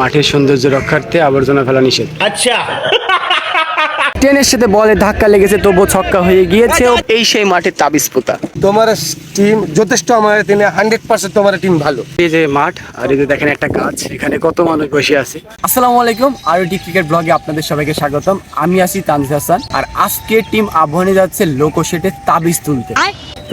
মাঠের সৌন্দর্য রক্ষার্থে আবর্জনা ফেলা নিষেধ। আচ্ছা। ট্রেনের সাথে বলে ধাক্কা লেগেছে তবুও ছক্কা হয়ে গিয়েছে আচ্ছা, এই সেই মাঠে তাবিজ পোতা। তোমার টিম যথেষ্ট আমার টিমে হান্ড্রেড পার্সেন্ট তোমার টিম ভালো। এই যে মাঠ আর এই যে দেখেন একটা গাছ এখানে কত মানুষ বসে আছে। আসসালামু আলাইকুম আর ডি ক্রিকেট ব্লগে আপনাদের সবাইকে স্বাগতম। আমি আছি তানজিদ হাসান আর আজকে টিম আহ্বানে যাচ্ছে লোকসেটে তাবিজ তুলতে।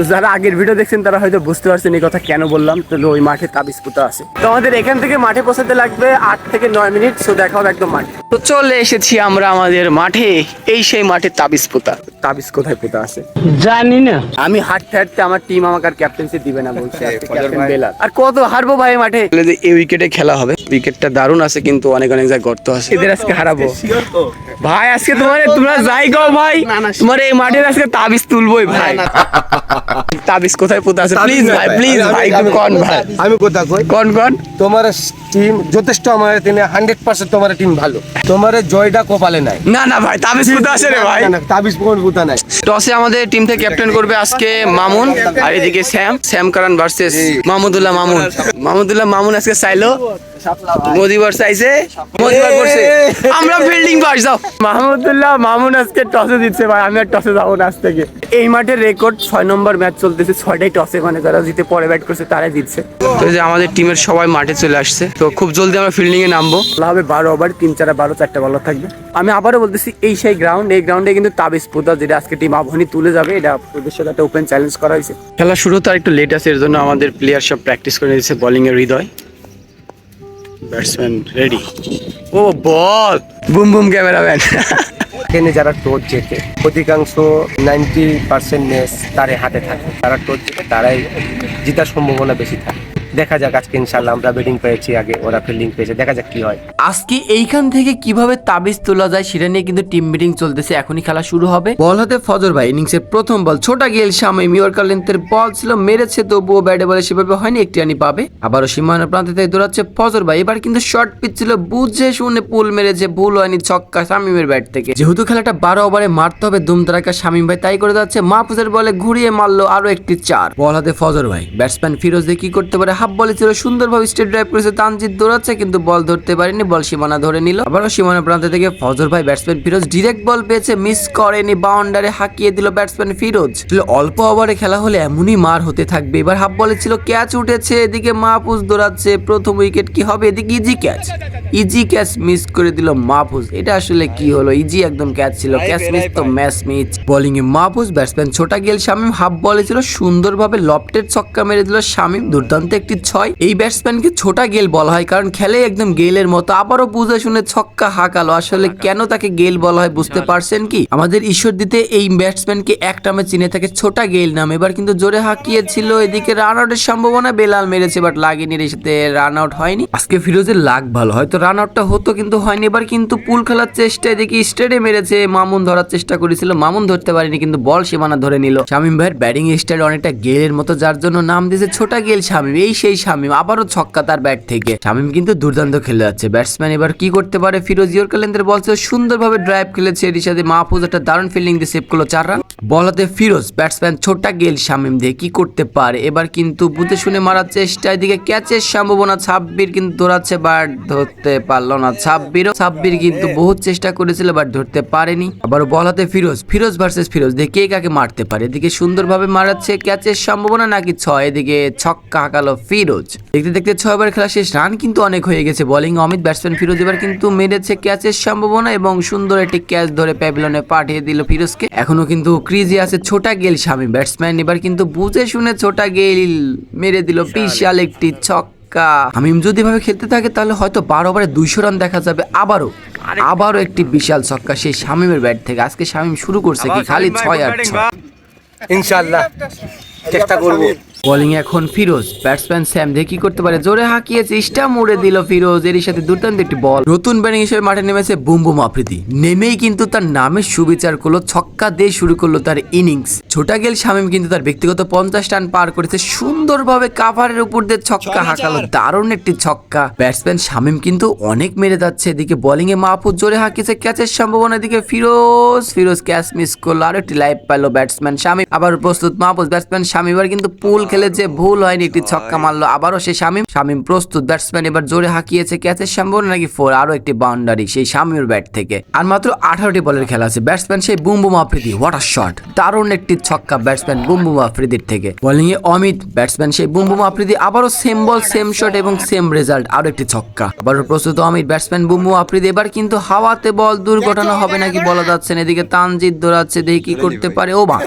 তো যারা আগের ভিডিও দেখছেন তারা হয়তো বুঝতে পারছেন এই কথা কেন বললাম। তো ওই মাঠে তাবিজ পুতা আছে। তো আমাদের এখান থেকে মাঠে পৌঁছাতে লাগবে আট থেকে নয় মিনিট সো দেখা হবে একদম মাঠে। তো চলে এসেছি আমরা আমাদের মাঠে এই সেই মাঠে তাবিজ পোতা। তাবিজ কোথায় পোতা আছে? জানি না। আমি হাঁটতে হাঁটতে আমার টিম আমাকে আর ক্যাপ্টেন্সি দিবে না বলছে। আর কত হারবো ভাই মাঠে? যে এই উইকেটে খেলা হবে। উইকেটটা দারুণ আছে কিন্তু অনেক অনেক জায়গায় গর্ত আছে। এদের আজকে হারাবো। ভাই আজকে তোমার তোমরা যাই গাও ভাই। তোমার এই মাঠের আজকে তাবিজ তুলবোই ভাই। তাবিজ কোথায় পোতা আছে? প্লিজ ভাই প্লিজ ভাই একটু কন ভাই। আমি কথা কই? কন কন। তোমার টিম যথেষ্ট আমার তিনি হান্ড্রেড পার্সেন্ট তোমার টিম ভালো। তোমার জয়টা কপালে নাই। না না ভাই তাবিজ পোতা আছে রে ভাই। না, না, তাবিজ কোন বুতা নাই। টসে আমাদের টিম থেকে ক্যাপ্টেন করবে আজকে মামুন আর এদিকে শ্যাম শ্যাম কারণ ভার্সেস মাহমুদুল্লাহ মামুন। মাহমুদুল্লাহ মামুন আজকে চাইলো। মোদিবার চাইছে মোদিবার করছে আমরা ফিল্ডিং পাস যাও। মাহমুদুল্লাহ মামুন আজকে টসে দিচ্ছে ভাই আমি আর টসে যাব না আজ থেকে। এই মাঠের রেকর্ড ছয় নম্বর ম্যাচ চলতেছে ছয়টাই টসে মানে যারা জিতে পরে ব্যাট করছে তারাই দিচ্ছে তো যে আমাদের টিমের সবাই মাঠে চলে আসছে। তো খুব জলদি আমরা ফিল্ডিং এ নামবো হবে বারো ওভার তিন চারা বারো চারটা বলার থাকবে। আমি আবারও বলতেছি এই সেই গ্রাউন্ড এই গ্রাউন্ডে কিন্তু তাবিজ পোতা যেটা আজকে টিম আবহানি তুলে যাবে এটা ওদের সাথে একটা ওপেন চ্যালেঞ্জ করা হয়েছে। খেলা শুরু তো আর একটু লেট আছে এর জন্য আমাদের প্লেয়ার সব প্র্যাকটিস করে দিচ্ছে বোলিং এর হৃদয়। ব্যাটসম্যান রেডি ও বল বুম বুম ক্যামেরাম্যান এখানে যারা টোচ জেতে অধিকাংশ নাইনটি পার্সেন্ট নেস তারে হাতে থাকে। তারা টোচ জেতে তারাই জিতার সম্ভাবনা বেশি থাকে। দেখা যাক আজকে ইনশাল্লাহ আমরা ব্যাটিং পেয়েছি আগে ওরা ফিল্ডিং পেয়েছে দেখা যাক কি হয়। আজকে এইখান থেকে কীভাবে তাবিজ তোলা যায় সেটা নিয়ে কিন্তু টিম মিটিং চলতেছে এখনই খেলা শুরু হবে। বল হাতে ফজর ভাই ইনিংসের প্রথম বল ছোটা গেল সামনে মিয়রকার লেন্থের বল ছিল মেরেছে তবুও ব্যাটে বলে সেভাবে হয়নি একটি রানি পাবে। আবারও সীমানার প্রান্ত থেকে দৌড়াচ্ছে ফজর ভাই এবার কিন্তু শর্ট পিচ ছিল বুঝে শুনে পুল মেরেছে ভুল হয়নি ছক্কা শামিমের ব্যাট থেকে। যেহেতু খেলাটা বারো ওভারে মারতে হবে দুমতারাকা শামিম ভাই তাই করে যাচ্ছে মাহফুজের বলে ঘুরিয়ে মারলো আরও একটি চার। বল হাতে ফজর ভাই ব্যাটসম্যান ফিরোজ দিয়ে কি করতে পারে হাফ বলে ছিল সুন্দরভাবে স্টেট ড্রাইভ করেছে তানজিদ দৌড়াচ্ছে কিন্তু বল ধরতে পারেনি বল সীমানা ধরে নিল। আবারও সীমানা প্রান্ত থেকে ফজর ভাই ব্যাটসম্যান ফিরোজ ডিরেক্ট বল পেয়েছে মিস করেনি বাউন্ডারে হাঁকিয়ে দিল ব্যাটসম্যান ফিরোজ। অল্প ওভারে খেলা হলে এমনই মার হতে থাকবে। এবার হাফ বলে ছিল ক্যাচ উঠেছে এদিকে মাহফুজ দৌড়াচ্ছে প্রথম উইকেট কি হবে? এদিকে easy catch easy catch miss করে দিল মাহফুজ। এটা আসলে কি হলো? ইজি একদম ক্যাচ ছিল। ক্যাচ মিস তো ম্যাচ মিস বোলিং এ মাহফুজ ব্যাটসম্যান ছোটা গেল শামিম হাফ বলে ছিল সুন্দরভাবে লফটের ছক্কা মেরে দিল শামিম। দুর্দান্ত একটি ছয়। এই ব্যাটসম্যানকে ছোটা গেল বলা হয়, কারণ খেলে একদম গেলের মতো। আবারও বুঝে শুনে ছক্কা হাঁকালো। আসলে কেন তাকে গেল বলা হয় বুঝতে পারছেন কি? আমাদের ঈশ্বর দিতে এই ব্যাটসম্যানকে এক টামে চিনে থাকে ছোটা গেল নাম। এবার কিন্তু জোরে হাঁকিয়েছিল এদিকে রান আউটের সম্ভাবনা বেলাল মেরেছে, বাট লাগেনি এর সাথে রান আউট হয়নি। আজকে ফিরোজের লাগ ভালো, হয়তো রান আউটটা হতো কিন্তু হয়নি। এবার কিন্তু পুল খেলার চেষ্টা এদিকে স্টেডে মেরেছে, মামুন ধরার চেষ্টা করেছিল। মামুন ধরতে পারেনি, কিন্তু বল সীমানা ধরে নিল। শামিম ভাইয়ের ব্যাটিং স্টাইল অনেকটা গেলের মতো, যার জন্য নাম দিয়েছে ছোটা গেল শামিম, এই সেই শামিম, আবারও ছক্কা তার ব্যাট থেকে। শামিম কিন্তু দুর্দান্ত খেলে যাচ্ছে। ব্যাটসম্যান এবার কি করতে পারে? ফিরোজ ইয়র কালেন্দের বল ছিল সুন্দরভাবে ড্রাইভ খেলেছে এর সাথে মাহফুজ, একটা দারুণ ফিল্ডিং দিয়ে সেভ করল চার রান বল ফিরোজ ব্যাটসম্যান ছোটা গেল শামিম দিয়ে কি করতে পারে? এবার কিন্তু বুঝে শুনে মারার চেষ্টা এদিকে ক্যাচের সম্ভাবনা, ছাব্বির কিন্তু দৌড়াচ্ছে বাট ধরতে পারল না। ছাব্বিরও, ছাব্বির কিন্তু বহুত চেষ্টা করেছিল বাট ধরতে পারেনি। আবার বল ফিরোজ ফিরোজ ভার্সেস ফিরোজ দিয়ে কে কাকে মারতে পারে? এদিকে সুন্দরভাবে মারাচ্ছে ক্যাচের সম্ভাবনা নাকি ছয়? এদিকে ছক্কা হাঁকালো ফিরোজ। দেখতে দেখতে ছয় ওভার খেলা শেষ, রান কিন্তু অনেক হয়ে গেছে। বোলিং অমিত ব্যাটসম্যান ফিরোজ এবার কিন্তু মেরেছে ক্যাচের সম্ভাবনা এবং সুন্দর একটি ক্যাচ ধরে প্যাভিলনে পাঠিয়ে দিল ফিরোজকে। এখনও কিন্তু ক্রিজে আছে ছোটা গেল স্বামী ব্যাটসম্যান এবার কিন্তু বুঝে শুনে ছোটা গেল মেরে দিল বিশাল একটি ছক্কা। হামিম যদি এভাবে খেলতে থাকে, তাহলে হয়তো বারো ওভারে দুইশো রান দেখা যাবে আবারও। আবারও একটি বিশাল ছক্কা সেই শামিমের ব্যাট থেকে। আজকে শামিম শুরু করছে কি? খালি ছয় আর ছয়। ইনশাল্লাহ চেষ্টা করব। বোলিং এখন ফিরোজ ব্যাটসম্যান স্যাম দিয়ে কি করতে পারে? জোরে হাঁকিয়েছে স্টা মুড়ে দিল ফিরোজ। এর সাথে দুর্দান্ত একটি বল নতুন ব্যাটিং হিসেবে মাঠে নেমেছে বুম বুম আফ্রিদি নেমেই কিন্তু তার নামের সুবিচার করল ছক্কা দিয়ে শুরু করল তার ইনিংস ছোটা গেল শামিম কিন্তু তার ব্যক্তিগত পঞ্চাশ রান পার করেছে সুন্দরভাবে কাভারের উপর দিয়ে ছক্কা হাঁকালো। দারুণ একটি ছক্কা। ব্যাটসম্যান শামিম কিন্তু অনেক মেরে যাচ্ছে। এদিকে বোলিং এ মাহফুজ জোরে হাঁকিয়েছে ক্যাচের সম্ভাবনা এদিকে ফিরোজ। ফিরোজ ক্যাচ মিস করল আর একটি লাইভ পেল ব্যাটসম্যান শামিম। আবার প্রস্তুত মাহফুজ ব্যাটসম্যান শামিম এবার কিন্তু পুল খেলেছে ভুল হয়নি, একটি ছক্কা মারলো। আবারও সে শামিম। শামিম প্রস্তুত। ব্যাটসম্যান এবার জোরে হাঁকিয়েছে ক্যাচের সম্ভাবনা নাকি ফোর? আরও একটি বাউন্ডারি সেই শামিমের ব্যাট থেকে। আর মাত্র আঠারোটি বলের খেলা আছে। ব্যাটসম্যান সেই boom boom Afridi water shot দারুণ একটি ছক্কা ব্যাটসম্যান বুম বুম আফ্রিদির থেকে। বোলিং এ অমিত, ব্যাটসম্যান সেই বুম বুম আফ্রিদি। আবারও সেম বল সেম শট এবং সেম রেজাল্ট আরও একটি ছক্কা। আবারও প্রস্তুত Amit. Batsman boom boom Afridi. এবার কিন্তু হাওয়াতে বল দুর্ঘটনা হবে নাকি বলা যাচ্ছে না। এদিকে তানজিদ দৌড়াচ্ছে। দেখি কি করতে পারে ও বা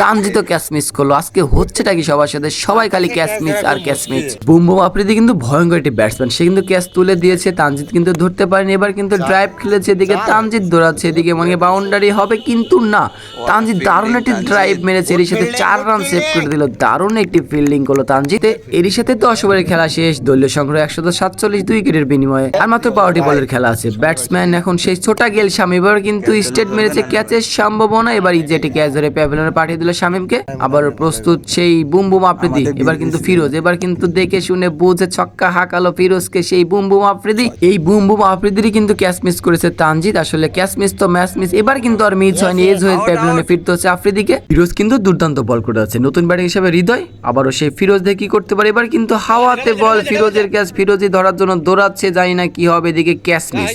তানজিদ তো ক্যাচ মিস করল। আজকে হচ্ছেটা কি সবার সাথে সবাই খালি ক্যাচ মিস আর catch miss. Boom boom Afridi কিন্তু ভয়ঙ্কর একটি ব্যাটসম্যান সে কিন্তু ক্যাচ তুলে দিয়েছে তানজিদ কিন্তু ধরতে পারেনি। এবার কিন্তু ড্রাইভ খেলেছে এদিকে তানজিদ দৌড়াচ্ছে এদিকে মনে বাউন্ডারি হবে কিন্তু না। তানজিদ দারুণ একটি ড্রাইভ মেরেছে এর সাথে চার রান সেভ করে দিল দারুণ একটি ফিল্ডিং করল তানজিদ। এর সাথে দশ ওভারের খেলা শেষ দলীয় সংগ্রহ একশো সাতচল্লিশ দুই উইকেটের বিনিময়ে। আর মাত্র বারোটি বলের খেলা আছে। ব্যাটসম্যান এখন সেই ছোটা গেল শামিম। এবার কিন্তু স্টেট মেরেছে ক্যাচের সম্ভাবনা। এবার ইজেটি ক্যাচ ধরে প্যাভিলনে পাঠিয়ে দিল শামিমকে। আবার প্রস্তুত সেই বুম বুম আফ্রিদি এবার কিন্তু ফিরোজ এবার কিন্তু দেখে শুনে বুঝে ছক্কা হাঁকালো ফিরোজকে সেই বুম বুম আফ্রিদি। এই বুম বুম আফ্রিদিরই কিন্তু ক্যাচ মিস করেছে তানজিদ আসলে ক্যাচ মিস তো ম্যাচ মিস এবার কিন্তু আর মিস হয়নি এজ হয়ে প্যাভিলনে ফিরতে হচ্ছে আফ্রিদিকে। ফিরোজ কিন্তু দুর্দান্ত বল করে আছে নতুন ব্যাটিং হিসেবে হৃদয় আবারও সেই ফিরোজ দিয়ে কি করতে পারে এবার কিন্তু হাওয়াতে বল ফিরোজের ক্যাচ ফিরোজই ধরার জন্য দৌড়াচ্ছে জানি না কি হবে এদিকে ক্যাচ মিস।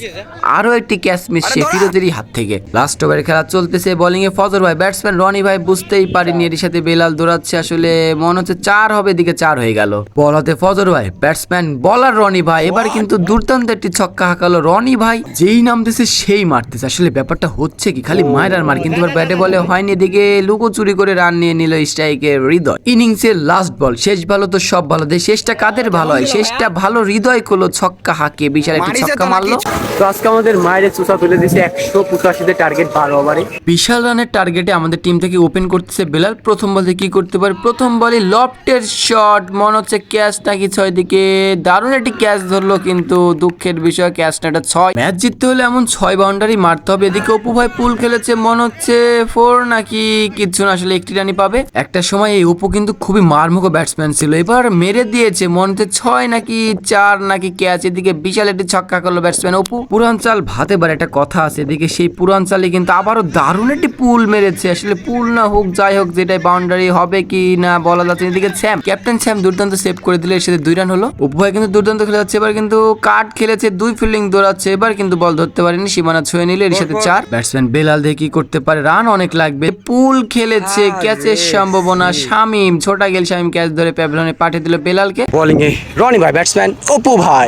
আরও একটি ক্যাচ মিস সে ফিরোজেরই হাত থেকে। লাস্ট ওভারের খেলা চলতেছে বোলিং এ ফজর ভাই ব্যাটসম্যান রনি ভাই বুঝতেই পারিনি এর সাথে বেলাল দৌড়াচ্ছে আসলে মনে হচ্ছে চার হবে এদিকে চার হয়ে গেল। বল হতে ফজর ভাই ব্যাটসম্যান বলার রনি ভাই। এবার কিন্তু দুর্দান্ত একটি ছক্কা হাঁকালো রনি ভাই। যেই নামতেছে সেই মারতেছে। আসলে ব্যাপারটা হচ্ছে কি খালি মায়ের আর মার। কিন্তু এবার ব্যাটে বলে হয়নি এদিকে লুকোচুরি করে রান নিয়ে নিল স্ট্রাইকে হৃদয়। ইনিংসের লাস্ট বল শেষ ভালো তো সব ভালো দেয় শেষটা কাদের ভালো হয়? শেষটা ভালো হৃদয় করল ছক্কা হাঁকিয়ে বিশাল একটি ছক্কা মারলো। তো আজকে আমাদের মায়ের চুষা তুলে দিয়েছে একশো পঁচাশিতে টার্গেট বারো ওভারে বিশাল রানের টার্গেটে আমাদের টিম থেকে ওপেন করতেছে বেলাল। প্রথম বলতে কি করতে পারে? প্রথম বলে লফটের শট, মনে হচ্ছে ক্যাচ নাকি ছয় দিকে। দারুণ একটি ক্যাচ ধরলো কিন্তু দুঃখের বিষয়, ক্যাচটা একটা ছয়। ম্যাচ জিততে হলে এমন ছয় বাউন্ডারি মারতে হবে, এদিকে অপু ভাই পুল খেলেছে, মনে হচ্ছে ফোর নাকি কিছু না, আসলে একটি রানই পাবে। একটা সময় এই অপু কিন্তু খুবই মারমুখ ব্যাটসম্যান ছিল, এবার মেরে দিয়েছে, মনে হচ্ছে ছয় নাকি চার নাকি ক্যাচ, এদিকে বিশাল একটি ছক্কা করল ব্যাটসম্যান অপু। পুরাঞ্চাল ভাতে বার একটা কথা আছে, এদিকে সেই পুরাঞ্চালে কিন্তু আবারও দারুণ একটি পুল মেরেছে, আসলে পুল না হোক, যাই হোক, যেটাই বাউন্ডারি হবে কি না বলা যাচ্ছে না। এদিকে স্যাম ক্যাপ্টেন স্যাম দুর্দান্ত সেভ করে দিলে এর দুই রান হলো। উভয় কিন্তু দুর্দান্ত খেলে যাচ্ছে। এবার কিন্তু কাট খেলেছে দুই ফিল্ডিং দৌড়াচ্ছে। এবার কিন্তু বল ধরতে পারেনি সীমানা ছুঁয়ে নিলে এর সাথে চার। ব্যাটসম্যান বেলাল দিয়ে কি করতে পারে? রান অনেক লাগবে। পুল খেলেছে ক্যাচের সম্ভাবনা। শামিম ছোটা গেল শামিম ক্যাচ ধরে প্যাভিলনে পাঠিয়ে দিল বেলালকে। বোলিং এ রনি ভাই ব্যাটসম্যান অপু ভাই।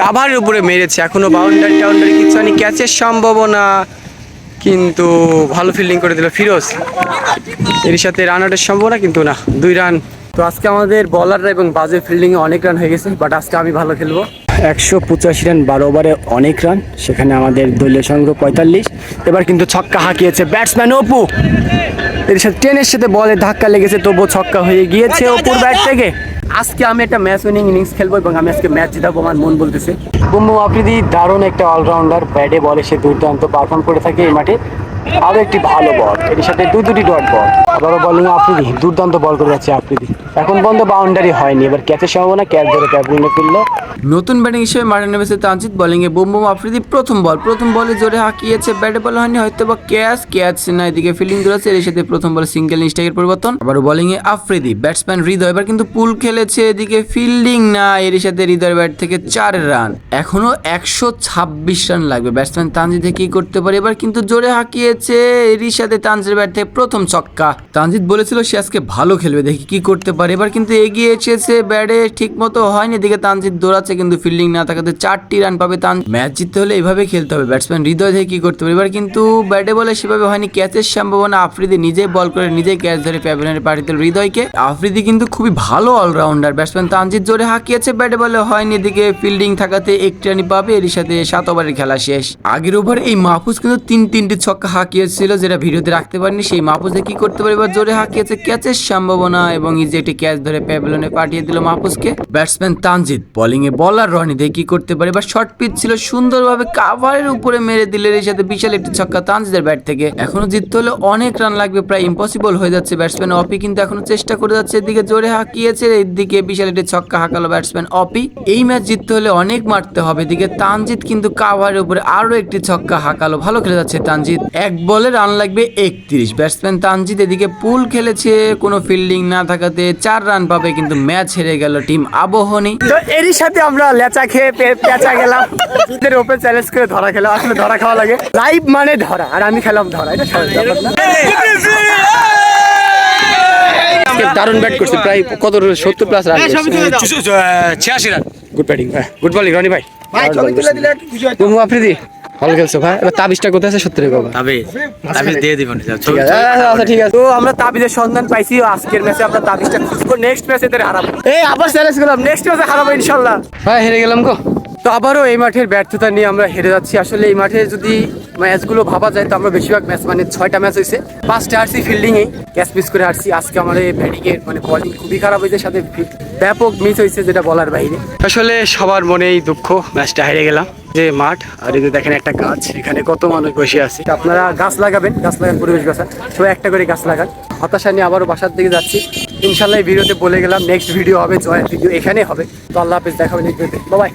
কাভারের উপরে মেরেছে এখনও বাউন্ডারি টাউন্ডারি কিছু হয়নি। ক্যাচের সম্ভাবনা কিন্তু ভালো ফিল্ডিং করে দিল ফিরোজ। এর সাথে রান আউটের সম্ভাবনা কিন্তু না দুই রান তো আজকে আমাদের বলাররা এবং বাজে ফিল্ডিংয়ে অনেক রান হয়ে গেছে বাট আজকে আমি ভালো খেলব। একশো পঁচাশি রান বারো ওভারে অনেক রান সেখানে আমাদের দলীয় সংগ্রহ পঁয়তাল্লিশ। এবার কিন্তু ছক্কা হাঁকিয়েছে ব্যাটসম্যান অপু। এর সাথে ট্রেনের সাথে বলে ধাক্কা লেগেছে তবুও ছক্কা হয়ে গিয়েছে অপুর ব্যাট থেকে। আজকে আমি একটা ম্যাচ উইনিং ইনিংস খেলব এবং আমি আজকে ম্যাচ জিতাবো আমার মন বলতেছে। বুম্বু আফ্রিদি দারুণ একটা অলরাউন্ডার ব্যাটে বলে সে দুর্দান্ত পারফর্ম করে থাকে এই মাঠে আরও একটি ভালো বল। এর সাথে দুই দুটি ডট বল। আবারও বলিং আফ্রিদি, দুর্দান্ত বল করে যাচ্ছে আফ্রিদি। এখন পর্যন্ত বাউন্ডারি হয়নি, এবার ক্যাচের সম্ভাবনা ক্যাচ ধরে ক্যাবিনে ফিরলো নতুন ব্যাটিং হিসেবে মাঠে নেমেছে তানজিদ। বোলিং এ বুম বুম আফ্রিদি, প্রথম বল। প্রথম বলে জোরে হাঁকিয়েছে ব্যাটে বল হয়নি, হয়তো বা ক্যাচ ক্যাচ না, এদিকে ফিল্ডিং ধরেছে এর সাথে প্রথম বলে সিঙ্গেল স্ট্রাইকের পরিবর্তন। আবার এ আফ্রিদি ব্যাটসম্যান হৃদয়। এবার কিন্তু পুল খেলেছে, এদিকে ফিল্ডিং না এর সাথে হৃদয়ের ব্যাট থেকে চার রান এখনও একশো ছাব্বিশ রান লাগবে। ব্যাটসম্যান তানজিদে কি করতে পারে? এবার কিন্তু জোরে হাঁকিয়েছে এরই সাথে তানজিদের ব্যাট থেকে প্রথম ছক্কা। তানজিদ বলেছিল সে আজকে ভালো খেলবে, দেখি কি করতে পারে। এবার কিন্তু এগিয়ে এসেছে ব্যাটে ঠিক মতো হয়নি, এদিকে তানজিদ দৌড়াচ্ছে, কিন্তু ফিল্ডিং না থাকাতে চারটি রান পাবে তান ম্যাচ জিততে হলে এইভাবে খেলতে হবে। ব্যাটসম্যান হৃদয় থেকে কি করতে পারে? এবার কিন্তু ব্যাটে বলে সেভাবে হয়নি, ক্যাচের সম্ভাবনা আফ্রিদি নিজে বল করে নিজে ক্যাচ ধরে প্যাভিলিয়নে পাঠিয়ে হৃদয়কে। আফ্রিদি কিন্তু খুবই ভালো অলরাউন্ডার। ব্যাটসম্যান তানজিদ জোরে হাঁকিয়েছে, ব্যাটে বলে হয়নি, এদিকে ফিল্ডিং থাকাতে একটি রানই পাবে এর সাথে সাত ওভারের খেলা শেষ। আগের ওভার এই মাহফুজ কিন্তু তিন তিনটি ছক্কা হাঁকিয়েছিল যেটা ভিডিওতে রাখতে পারেনি, সেই মাহফুজে কি করতে পারে? এবার জোরে হাঁকিয়েছে ক্যাচের সম্ভাবনা এবং ইজি একটি ক্যাচ ধরে প্যাভিলিয়নে পাঠিয়ে দিল মাহফুজকে। ব্যাটসম্যান তানজিদ বোলিং এ বলার দিয়ে কি করতে পারে? এবার শর্ট পিচ ছিল, সুন্দরভাবে কাভারের উপরে মেরে দিলে এর সাথে বিশাল একটি ছক্কা তানজিদের ব্যাট থেকে। এখনও জিততে হলে অনেক রান লাগবে, প্রায় ইম্পসিবল হয়ে যাচ্ছে ব্যাটসম্যান অপি, কিন্তু এখনও চেষ্টা করে যাচ্ছে। এদিকে জোরে হাঁকিয়েছে, এদিকে বিশাল একটি ছক্কা হাঁকালো ব্যাটসম্যান অপি। এই ম্যাচ জিততে হলে অনেক মারতে হবে। এদিকে তানজিদ কিন্তু কাভারের উপরে আরও একটি ছক্কা হাঁকালো। ভালো খেলে যাচ্ছে তানজিদ। এক এক বলে রান লাগবে একত্রিশ। ব্যাটসম্যান তানজিদ এদিকে পুল খেলেছে কোনো ফিল্ডিং না থাকাতে চার রান পাবে কিন্তু ম্যাচ হেরে গেল টিম আবহনী। তো এরই সাথে আমরা লেচা খেয়ে পেঁচা গেলাম এদের ওপেন চ্যালেঞ্জ করে ধরা খেলাম আসলে ধরা খাওয়া লাগে। লাইভ মানে ধরা আর আমি খেলাম ধরা এটা দারুণ ব্যাট করছে প্রায় কত সত্তর প্লাস রান ছিয়াশি run good batting good bowling Rony ভাই। তুমি আফ্রিদি। ভালো খেলছো ভাই? এবার তাবিজটা কোথায় আছে? সত্যি বাবা। তবে তাবিজ দিয়ে দিবেন আচ্ছা, আচ্ছা, ঠিক আছে। তো আমরা তাবিজের সন্ধান পাইছি আজকের ম্যাচে আমরা তাবিজটা খুঁজবো নেক্সট ম্যাচে হারাবো। এই আবার চ্যালেঞ্জ করলাম। নেক্সট ম্যাচে হারাবো ইনশাল্লাহ। ভাই হেরে গেলাম গো। তো আবারও এই মাঠের ব্যর্থতা নিয়ে আমরা হেরে যাচ্ছি। আসলে এই মাঠে যদি ম্যাচগুলো ভাবা যায় তো আমরা বেশিরভাগ ম্যাচ মানে ছয়টা ম্যাচ হয়েছে পাঁচটা হারছি ফিল্ডিংয়ে ক্যাচ মিস করে হারছি। আজকে আমাদের ব্যাটিং এর মানে বলিং খুবই খারাপ হয়েছে সাথে ব্যাপক মিস হয়েছে যেটা বলার বাইরে। আসলে সবার মনেই দুঃখ ম্যাচটা হেরে গেলাম। যে মাঠ, আর এই যে দেখেন একটা গাছ, এখানে কত মানুষ বসে আছে। আপনারা গাছ লাগাবেন, গাছ লাগান, পরিবেশ গাছ সবাই একটা করে গাছ লাগান। হতাশা নিয়ে আবারও বাসার দিকে যাচ্ছি। ইনশাল্লাহ এই ভিডিওতে বলে গেলাম নেক্সট ভিডিও হবে জয়ের ভিডিও এখানে হবে। তো আল্লাহ হাফিজ দেখাবেন এই ভিডিওতে বাই